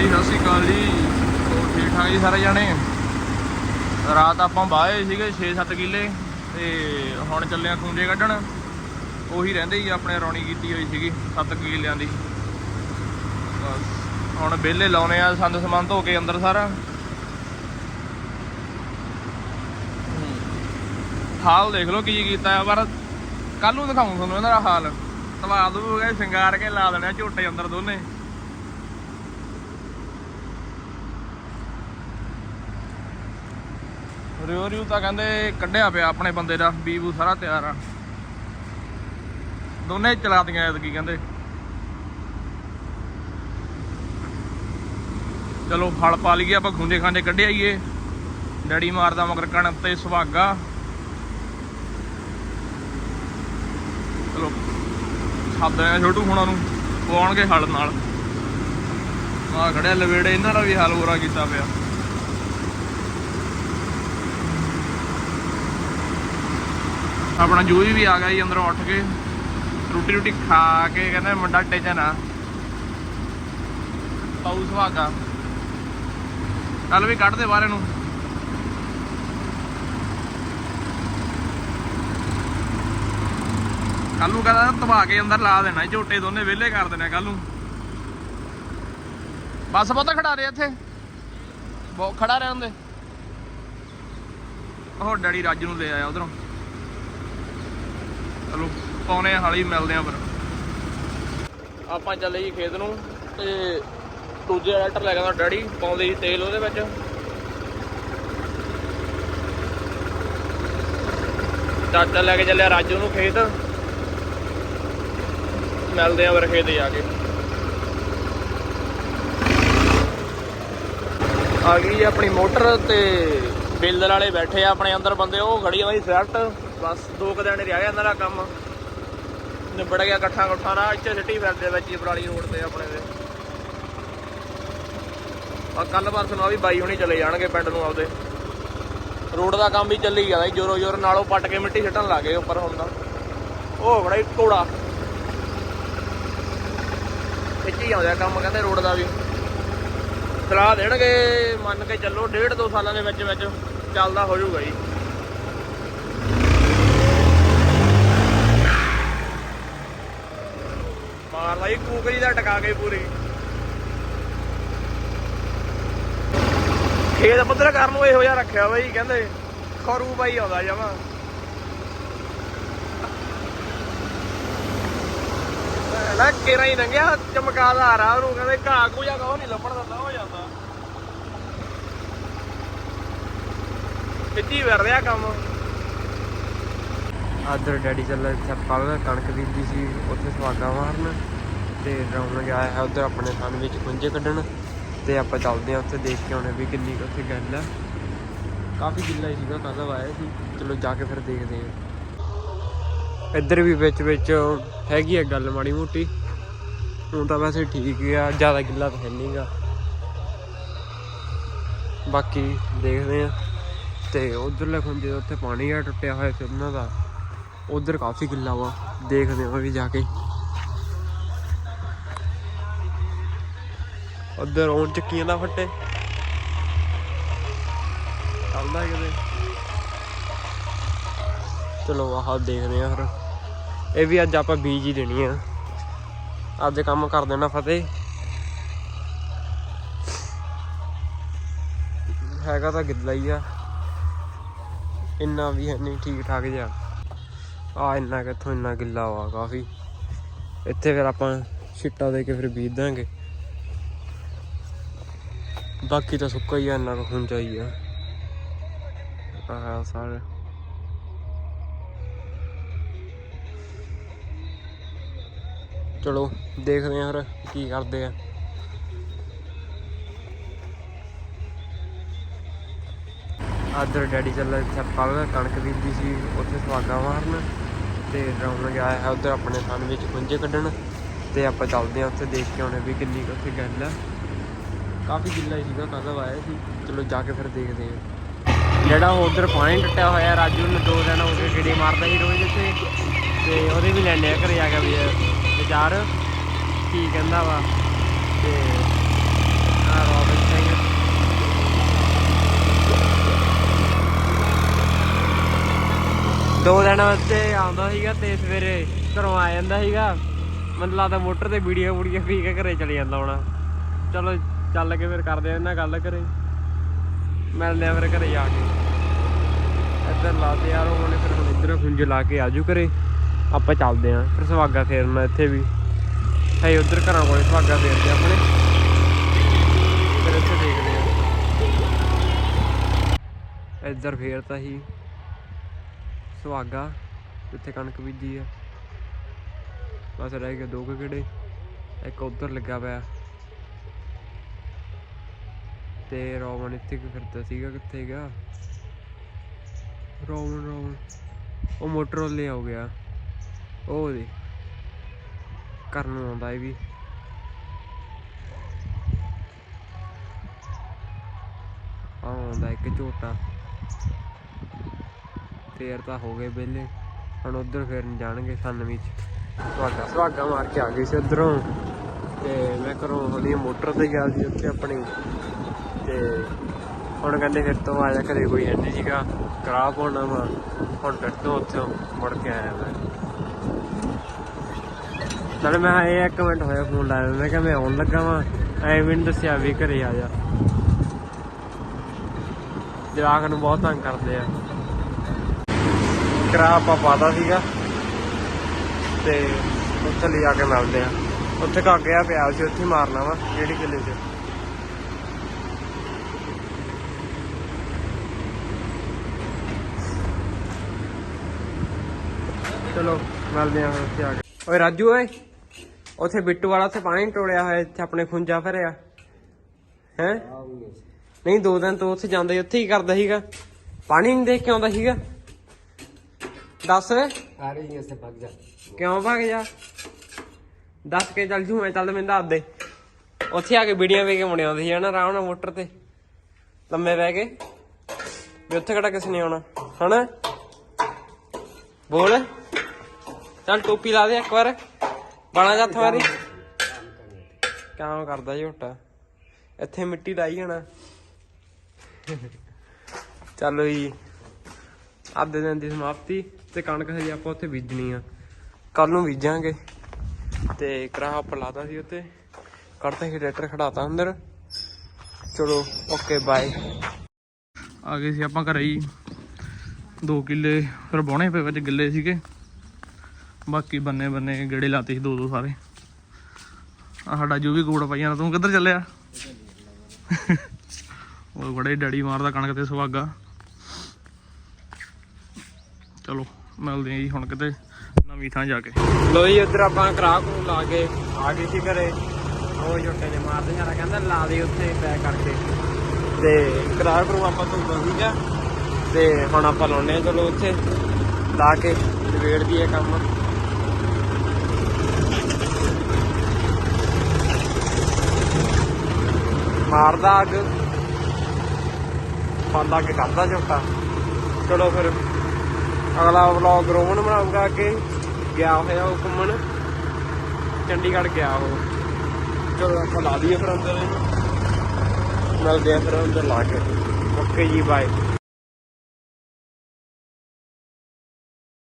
ਹਾਂਜੀ, ਸਤਿ ਸ਼੍ਰੀ ਅਕਾਲ ਜੀ। ਹੋਰ ਠੀਕ ਠਾਕ ਜੀ ਸਾਰੇ ਜਾਣੇ? ਰਾਤ ਆਪਾਂ ਬਾਹੇ ਸੀਗੇ 6-7 ਕਿੱਲੇ ਤੇ ਹੁਣ ਚੱਲੇ ਆ ਖੂੰਜੇ ਕੱਢਣ। ਉਹੀ ਰਹਿੰਦੇ ਜੀ ਆਪਣੇ ਰੌਣੀ ਕੀਤੀ ਹੋਈ ਸੀਗੀ 7 ਕਿੱਲਿਆਂ ਦੀ। ਬਸ, ਹੁਣ ਵਿਹਲੇ ਲਾਉਨੇ ਆ ਸੰਦ ਸਮਾਨ ਧੋ ਕੇ ਅੰਦਰ ਸਾਰਾ। ਹਾਲ ਦੇਖ ਲਓ ਕੀ ਕੀਤਾ ਆ, ਪਰ ਕੱਲ ਨੂੰ ਦਿਖਾਉਂ ਤੁਹਾਨੂੰ ਇਹਨਾਂ ਦਾ ਹਾਲ। ਤਵਾ ਦੂਗੇ, ਸ਼ਿੰਗਾਰ ਕੇ ਲਾ ਦੇਣੇ ਆ ਝੋਟੇ ਅੰਦਰ ਦੋਨੇ। ਰਿਓ ਰਿਓ ਤਾਂ ਕਹਿੰਦੇ ਕੱਢਿਆ ਪਿਆ ਆਪਣੇ ਬੰਦੇ ਦਾ, ਬੀਬੂ ਸਾਰਾ ਤਿਆਰ ਆ। ਦੋਨੇ ਚਲਾਤੀਆਂ ਐਤਕੀ ਕਹਿੰਦੇ। ਚਲੋ ਹਲ ਪਾ ਲਈਏ, ਆਪਾਂ ਖੁੰਝੇ ਖਾਂਜੇ ਕੱਢੇ ਆਈਏ। ਡੈਡੀ ਮਾਰਦਾ ਮਗਰ ਕਣਕ ਤੇ ਸੁਹਾਗਾ। ਚਲੋ, ਸੱਦ ਆ ਛੋਟੂ ਹੁਣਾਂ ਨੂੰ ਪਵਾਉਣਗੇ ਹਲ ਨਾਲ। ਆ ਖੜਿਆ ਲਵੇੜੇ, ਇਹਨਾਂ ਦਾ ਵੀ ਹਾਲ ਹੋਰਾ ਕੀਤਾ ਪਿਆ। ਆਪਣਾ ਜੂਹੀ ਵੀ ਆ ਗਿਆ ਜੀ ਅੰਦਰੋਂ ਉੱਠ ਕੇ। ਰੋਟੀ ਰੋਟੀ ਖਾ ਕੇ ਕਹਿੰਦਾ ਮੁੰਡਾ ਟੇਚਨ ਆ ਪਾਉ ਸੁਹਾਗਾ ਕੱਲ ਵੀ ਕੱਢ ਦੇ ਬਾਹਰ ਇਹਨੂੰ। ਕੱਲ ਨੂੰ ਕਹਿੰਦਾ ਤਬਾ ਕੇ ਅੰਦਰ ਲਾ ਦੇਣਾ ਝੋਟੇ ਦੋਨੇ ਵਿਹਲੇ ਕਰ ਦੇਣਾ ਕੱਲ ਨੂੰ। ਬਸ ਬਹੁਤਾ ਖੜਾ ਰਿਹਾ ਇੱਥੇ? ਬਹੁਤ ਖੜਾ ਰਹਿ ਹੁੰਦੇ ਉਹ ਡੈਡੀ ਰਾਜੂ ਨੂੰ ਲੈ ਆਇਆ ਉਧਰੋਂ। ਚਲੋ ਪਾਉਨੇ ਹਾਲੀ, ਮਿਲਦੇ ਆ ਫਿਰ। ਆਪਾਂ ਚੱਲੇ ਜੀ ਖੇਤ ਨੂੰ ਤੇ ਦੂਜੇ ਟਰੈਕਟਰ ਲੈ ਗਿਆ ਡੈਡੀ, ਪਾਉਂਦੇ ਜੀ ਤੇਲ ਉਹਦੇ ਵਿੱਚ। ਚਾਚਾ ਲੈ ਕੇ ਚੱਲਿਆ ਰਾਜੂ ਨੂੰ ਖੇਤ। ਮਿਲਦੇ ਆ ਫਿਰ ਖੇਤ ਜਾ ਕੇ। ਆ ਗਈ ਆਪਣੀ ਮੋਟਰ ਤੇ ਬਿਲਦਰ ਵਾਲੇ ਬੈਠੇ ਆ ਆਪਣੇ ਅੰਦਰ ਬੰਦੇ, ਉਹ ਖੜੀ ਆ ਬਈ ਸਵਿਫਟ ਬਸ ਦੋ ਕੁ ਦਿਨ ਰਹਿ ਗਿਆ ਇਹਨਾਂ ਦਾ ਕੰਮ। ਨਿਬੜ ਗਿਆ ਇਕੱਠਾ ਇਕੱਠਾ ਨਾ, ਇੱਥੇ ਸਿੱਟੀ ਫਿਰਦੇ ਵਿੱਚ ਹੀ ਬਰਾਲੀ ਰੋਡ ਤੇ ਆਪਣੇ ਦੇ ਆ ਕੱਲ ਪਰਸੋਂ ਆ ਵੀ ਬਾਈ ਹੁਣੀ ਚਲੇ ਜਾਣਗੇ ਪਿੰਡ ਨੂੰ ਆਪਦੇ। ਰੋਡ ਦਾ ਕੰਮ ਵੀ ਚੱਲੀ ਜਾਂਦਾ ਜੀ ਜੋਰੋ ਜੋਰ ਨਾਲੋਂ ਪੱਟ ਕੇ ਮਿੱਟੀ ਸਿੱਟਣ ਲੱਗੇ ਉੱਪਰ ਹੁੰਦਾ ਉਹ ਬੜਾ ਹੀ ਕੋੜਾ ਇੱਥੇ ਆਉਂਦਾ ਕੰਮ ਕਹਿੰਦੇ ਰੋਡ ਦਾ ਵੀ। ਸਲਾਹ ਦੇਣਗੇ, ਮੰਨ ਕੇ ਚੱਲੋ, ਡੇਢ ਦੋ ਸਾਲਾਂ ਦੇ ਵਿੱਚ ਵਿੱਚ ਚੱਲਦਾ ਹੋ ਜਾਊਗਾ ਜੀ। ਮਾਰ ਲਈ, ਕੂਕਰੀ ਦਾ ਟਕਾ ਕੇ ਪੂਰੀ। ਖੇਤ ਪੱਧਰ ਕਰਨ ਨੂੰ ਇਹੋ ਜਿਹਾ ਰੱਖਿਆ ਬਈ ਕਹਿੰਦੇ। ਖਰੂ ਬਾਈ ਆਉਂਦਾ ਜਮਾ। ਨਾ ਕੇਰਾ ਹੀ ਲੰਘਿਆ, ਚਮਕਾਦਾਰ ਆ ਉਹਨੂੰ, ਕਹਿੰਦੇ ਘਾਹ ਕੂ ਜਾਂ ਉਹ ਨਹੀਂ ਲੱਭਣ ਦਿੰਦਾ ਹੋ ਜਾਂਦਾ। ਕਿੱਤੀ ਵਰ ਰਿਹਾ ਕੰਮ। ਆਦਰ ਡੈਡੀ ਚੱਲ ਚੱਪਲ ਕਣਕ ਬੀਜੀ ਸੀ, ਉੱਥੇ ਸਵਾਗਾ ਮਾਰਨ। ਤੇ ਡਰਾਉਣ ਗਿਆ ਹੈ ਉਧਰ ਆਪਣੇ ਥਾਨ ਵਿੱਚ ਕੁੰਝੇ ਕੱਢਣ ਤੇ ਆਪਾਂ ਚੱਲਦੇ ਆ ਉੱਥੇ ਦੇਖ ਕੇ ਆਉਣੇ ਵੀ ਕਿੰਨੀ ਕੁ ਉੱਥੇ ਗੱਲ ਆ। ਕਾਫੀ ਗਿੱਲਾ ਹੀ ਸੀਗਾ ਕੱਲ ਆਇਆ ਸੀ। ਚਲੋ ਜਾ ਕੇ ਫਿਰ ਦੇਖਦੇ ਆ ਇੱਧਰ ਵੀ ਵਿੱਚ ਵਿੱਚ ਹੈਗੀ ਆ ਗੱਲ ਮਾੜੀ ਮੋਟੀ। ਹੁਣ ਤਾਂ ਵੈਸੇ ਠੀਕ ਆ, ਜ਼ਿਆਦਾ ਗਿੱਲਾ ਤਾਂ ਹੈ ਨਹੀਂਗਾ ਬਾਕੀ ਦੇਖਦੇ ਆ ਤੇ ਉਧਰਲੇ ਖੁੰਝੇ ਉੱਥੇ ਪਾਣੀ ਆ, ਟੁੱਟਿਆ ਹੋਇਆ ਸੀ ਉਹਨਾਂ ਦਾ। ਉਧਰ ਕਾਫੀ ਗਿੱਲਾ ਵਾ। ਦੇਖਦੇ ਹਾਂ ਵੀ ਜਾ ਕੇ। ਉਧਰ ਆਉਣ ਚੱਕੀਆਂ ਦਾ ਫੱਟੇ। ਚੱਲਦਾ ਕਿਤੇ। ਚਲੋ ਆਹ ਦੇਖਦੇ ਆ ਫਿਰ। ਇਹ ਵੀ ਅੱਜ ਆਪਾਂ ਬੀਜ ਹੀ ਦੇਣੀ ਆ। ਅੱਜ ਕੰਮ ਕਰ ਦੇਣਾ ਫਤਿਹ। ਹੈਗਾ ਤਾਂ ਗਿੱਲਾ ਹੀ ਆ। ਇੰਨਾ ਵੀ ਹੈ ਨਹੀਂ ਠੀਕ ਠਾਕ ਜਿਹਾ। ਆ ਇੰਨਾ ਕਿੱਥੋਂ ਇੰਨਾ ਗਿੱਲਾ ਵਾ ਕਾਫੀ। ਇੱਥੇ ਫਿਰ ਆਪਾਂ ਛਿੱਟਾ ਦੇ ਕੇ ਫਿਰ ਬੀਜ ਦਾਂਗੇ। ਬਾਕੀ ਤਾਂ ਸੁੱਕਾ ਹੀ ਆ, ਇੰਨਾ ਕੁ ਖੁੰਚਾ ਹੀ ਆ। ਆਹ ਸਾਰੇ। ਚਲੋ, ਦੇਖਦੇ ਆ ਫਿਰ ਕੀ ਕਰਦੇ ਆ। ਆਦਰ ਡੈਡੀ ਚੱਲ ਚੱਪਲ ਕਣਕ ਬੀਜੀ ਸੀ, ਉੱਥੇ ਸਵਾਗਾ ਮਾਰਨ। ਤੇ ਰੌਣ ਗਿਆ ਹੈ ਉਧਰ ਆਪਣੇ ਥਾਨ ਵਿੱਚ ਕੁੰਝੇ ਕੱਢਣ। ਤੇ ਆਪਾਂ ਚੱਲਦੇ ਆ ਉੱਥੇ ਦੇਖ ਕੇ ਆਉਣੇ ਵੀ ਕਿੰਨੀ ਕੁ ਉੱਥੇ ਗੱਲ ਆ। ਕਾਫੀ ਗਿੱਲਾ ਹੀ ਸੀਗਾ ਕੱਲ ਆਇਆ ਸੀ, ਚਲੋ ਜਾ ਕੇ ਫਿਰ ਦੇਖਦੇ ਹਾਂ। ਜਿਹੜਾ ਉਧਰ ਪੁਆਇੰਟ ਟੱਟਿਆ ਹੋਇਆ, ਰਾਜੂ ਨੂੰ ਦੋ ਦਿਨ ਹੋ ਗਏ ਗੇੜੇ ਮਾਰਦਾ ਸੀ ਰੋਜ਼ ਇੱਥੇ। ਤੇ ਉਹਦੇ ਵੀ ਲੈਣੇ ਆ ਘਰੇ ਆ ਕੇ ਵੀ ਵਿਚਾਰ ਕੀ ਕਹਿੰਦਾ ਵਾ? ਤੇ, ਆ ਰੋਬਿਨ ਸਿੰਘ। ਦੋ ਦਿਨ ਵਾਸਤੇ ਆਉਂਦਾ ਸੀਗਾ ਤੇ ਸਵੇਰੇ ਘਰੋਂ ਆ ਜਾਂਦਾ ਸੀਗਾ। ਮੈਨੂੰ ਲੱਗਦਾ ਮੋਟਰ ਤੇ ਵੀਡੀਓ ਵੀਡੀਓ ਪੀ ਕੇ ਘਰੇ ਚਲੇ ਜਾਂਦਾ ਹੋਣਾ। ਚਲੋ ਚੱਲ ਕੇ ਫਿਰ ਕਰਦੇ ਇਹਨਾਂ ਗੱਲ ਕਰੇ ਮਿਲਦੇ ਆ ਫਿਰ ਘਰੇ ਜਾ ਕੇ। ਇੱਧਰ ਲਾਤੇ ਯਾਰ ਉਹਨੇ ਫਿਰ ਹੁਣ ਇੱਧਰੋਂ ਖੁੰਝ ਲਾ ਕੇ ਆਜੂ ਘਰੇ। ਆਪਾਂ ਚੱਲਦੇ ਆ, ਫਿਰ ਸੁਹਾਗਾ ਫੇਰਨਾ ਇੱਥੇ ਵੀ। ਹੈ ਉਧਰ ਘਰਾਂ ਕੋਲੇ ਸੁਹਾਗਾ ਫੇਰਦੇ ਆ ਆਪਣੇ। ਫਿਰ ਇੱਥੇ ਦੇਖਦੇ ਆ। ਇੱਧਰ ਫੇਰਤਾ ਹੀ ਸੁਹਾਗਾ, ਜਿੱਥੇ ਕਣਕ ਬੀਜੀ ਆ। ਬਸ ਰਹਿ ਗਏ ਦੋ ਕੁ ਕਿਹੜੇ ਇੱਕ ਉਧਰ ਲੱਗਾ ਪਿਆ। ਤੇ ਰੋਮਨ ਇੱਥੇ ਕੀ ਕਰਦਾ ਸੀਗਾ, ਕਿੱਥੇ ਗਿਆ ਰੋਮਨ ਰੋਮਨ। ਉਹ ਮੋਟਰ ਹੋ ਗਿਆ। ਉਹ ਦੇ। ਘਰ ਨੂੰ ਆਉਂਦਾ ਇਹ ਵੀ। ਆਉਂਦਾ ਇੱਕ ਝੋਟਾ। ਫੇਰ ਤਾਂ ਹੋ ਗਏ ਵਿਹਲੇ। ਹੁਣ ਉਧਰ ਫੇਰ ਜਾਣਗੇ ਸੰਨ ਵਿੱਚ ਸੁਹਾਗਾ। ਸੁਹਾਗਾ ਮਾਰ ਕੇ ਆ ਗਈ ਸੀ ਉਧਰੋਂ। ਤੇ ਮੈਂ ਘਰੋਂ ਹਲੀ ਮੋਟਰ ਤੇ ਗਿਆ ਸੀ ਉੱਥੇ ਆਪਣੀ। ਤੇ ਹੁਣ ਕਹਿੰਦੇ ਫਿਰ ਤੋਂ ਆ ਜਾ ਘਰੇ ਕੋਈ ਹੈ ਨਹੀਂ ਸੀਗਾ। ਖਰਾਬ ਹੋਣਾ ਵਾ। ਹੁਣ ਫਿਰ ਤੋਂ ਉੱਥੋਂ ਮੁੜ ਕੇ ਆਇਆ ਮੈਂ। ਨਾਲੇ ਮੈਂ ਇਹ ਇੱਕ ਮਿੰਟ ਹੋਇਆ ਫੋਨ ਲਾਇਆ ਮੈਂ ਕਿਹਾ ਮੈਂ ਆਉਣ ਲੱਗਾ ਵਾਂ। ਐ ਮੈਨੂੰ ਦੱਸਿਆ ਵੀ ਘਰੇ ਆ ਜਾ ਜਵਾਕ ਨੂੰ ਬਹੁਤ ਤੰਗ ਕਰਦੇ ਆ। ਕਰਾ ਆਪਾਂ ਪਾਤਾ ਸੀਗਾ। ਤੇ ਉੱਥੇ ਲੈ ਕੇ ਮਿਲਦੇ ਆ। ਉੱਥੇ ਕਾਗਿਆ ਪਿਆ ਸੀ, ਉੱਥੇ ਮਾਰਨਾ ਵਾ ਕਿਹੜੀ ਕਿੱਲੇ 'ਚ। ਚਲੋ ਮਿਲਦੇ ਆ ਉੱਥੇ ਆ ਕੇ। ਓਏ ਰਾਜੂ ਓਏ ਉੱਥੇ ਬਿੱਟੂ ਵਾਲਾ ਉੱਥੇ ਪਾਣੀ ਟੋੜਿਆ ਹੋਇਆ ਇੱਥੇ ਆਪਣੇ ਖੁੰਜਾ ਭਰਿਆ ਹੈ? ਨਹੀਂ ਦੋ ਦਿਨ ਤੋਂ ਉੱਥੇ ਜਾਂਦਾ ਸੀ ਉੱਥੇ ਹੀ ਕਰਦਾ ਸੀਗਾ। ਪਾਣੀ ਨਹੀਂ ਦੇਖ ਕੇ ਆਉਂਦਾ ਸੀਗਾ। ਦੱਸ ਆ ਰਹੀ ਹੈ ਸੇ ਭੱਗ ਜਾ। ਕਿਉਂ ਭੱਗ ਜਾ? ਦੱਸ ਕੇ ਚੱਲ ਜੂ ਮੈਂ ਚੱਲ ਮੈਨੂੰ ਦੱਸ ਦੇ। ਉੱਥੇ ਆ ਕੇ ਵੀਡੀਓ ਵੇਖ ਕੇ ਮੁੜੇ ਆਉਂਦੇ ਸੀ ਹਨਾ ਆਰਾਮ ਨਾਲ ਮੋਟਰ ਤੇ। ਲੰਮੇ ਬਹਿ ਕੇ। ਵੀ ਉੱਥੇ ਕਿਹੜਾ ਕਿਸ ਨੇ ਆਉਣਾ ਹਨਾ? ਬੋਲ। ਚੱਲ ਟੋਪੀ ਲਾ ਦੇ ਇੱਕ ਵਾਰ। ਬਾਣਾ ਜੱਥ ਮਾਰੀ। ਕੰਮ ਕਰਦਾ ਝੋਟਾ। ਇੱਥੇ ਮਿੱਟੀ ਲਾਈ ਜਾਣਾ। ਚਲੋ ਜੀ ਅੱਧੇ ਦਿਨ ਦੀ ਸਮਾਪਤੀ ਤੇ ਕਣਕ ਹਜੇ ਆਪਾਂ ਉੱਥੇ ਬੀਜਣੀ ਆ। ਕੱਲ ਨੂੰ ਬੀਜਾਂਗੇ। ਤੇ ਕਰਾਹ ਆਪਾਂ ਲਾਤਾ ਸੀ ਉੱਤੇ ਕਰਤਾ ਸੀ ਟਰੈਕਟਰ ਖੜਾਤਾ ਅੰਦਰ। ਚਲੋ ਓਕੇ ਬਾਏ। ਆ ਗਏ ਸੀ ਆਪਾਂ ਘਰੇ ਹੀ। 2 ਕਿੱਲੇ ਫਿਰ ਬੋਣੇ ਪਏ ਵਿੱਚ ਗਿੱਲੇ ਸੀਗੇ। ਬਾਕੀ ਬੰਨੇ ਬੰਨੇ ਗੇੜੇ ਲਾਤੇ ਸੀ ਦੋ ਦੋ ਸਾਰੇ। ਆ ਸਾਡਾ ਜੋ ਵੀ ਗੋੜ ਪਾਈਆਂ ਤੂੰ ਕਿੱਧਰ ਚੱਲਿਆ? ਉਹ ਬੜੇ ਡੈਡੀ ਮਾਰਦਾ ਕਣਕ ਤੇ ਸੁਹਾਗਾ। ਚਲੋ, ਮਿਲਦੇ ਆ ਜੀ ਹੁਣ ਕਿਤੇ ਨਵੀਂ ਥਾਂ ਜਾ ਕੇ। ਲੋ ਜੀ, ਇੱਧਰ ਆਪਾਂ ਕਰਾਹ ਨੂੰ ਲਾ ਕੇ ਆ ਗਏ ਸੀ ਘਰੇ। ਉਹ ਝੋਟੇ ਨੇ ਮਾਰਦੇ ਸਾਰਾ ਕਹਿੰਦਾ ਲਾ ਦੇ ਉੱਥੇ ਪੈਕ ਕਰਕੇ। ਤੇ ਕਰਾਹ ਨੂੰ ਆਪਾਂ ਤੋਂ ਸੀਗਾ ਤੇ ਹੁਣ ਆਪਾਂ ਲਾਉਣੇ ਆ ਚਲੋ ਉੱਥੇ ਲਾ ਕੇ ਨਿਬੇੜ ਦੀਏ ਕੰਮ। ਮਾਰਦਾ ਅੱਗ। ਫਾਲਾ ਕੇ ਕਰਦਾ ਝੋਟਾ। ਚਲੋ ਫਿਰ ਅਗਲਾ ਵਲੌਗ ਰੋਮਨ ਬਣਾਊਗਾ ਕਿ ਗਿਆ ਹੋਇਆ ਉਹ ਘੁੰਮਣ। ਚੰਡੀਗੜ੍ਹ ਗਿਆ ਉਹ। ਚਲੋ ਆਪਾਂ ਲਾ ਦਈਏ ਫਿਰ ਅੰਦਰ। ਮਿਲਦੇ ਆ ਫਿਰ ਅੰਦਰ ਲਾ ਕੇ। ਓਕੇ ਜੀ ਬਾਏ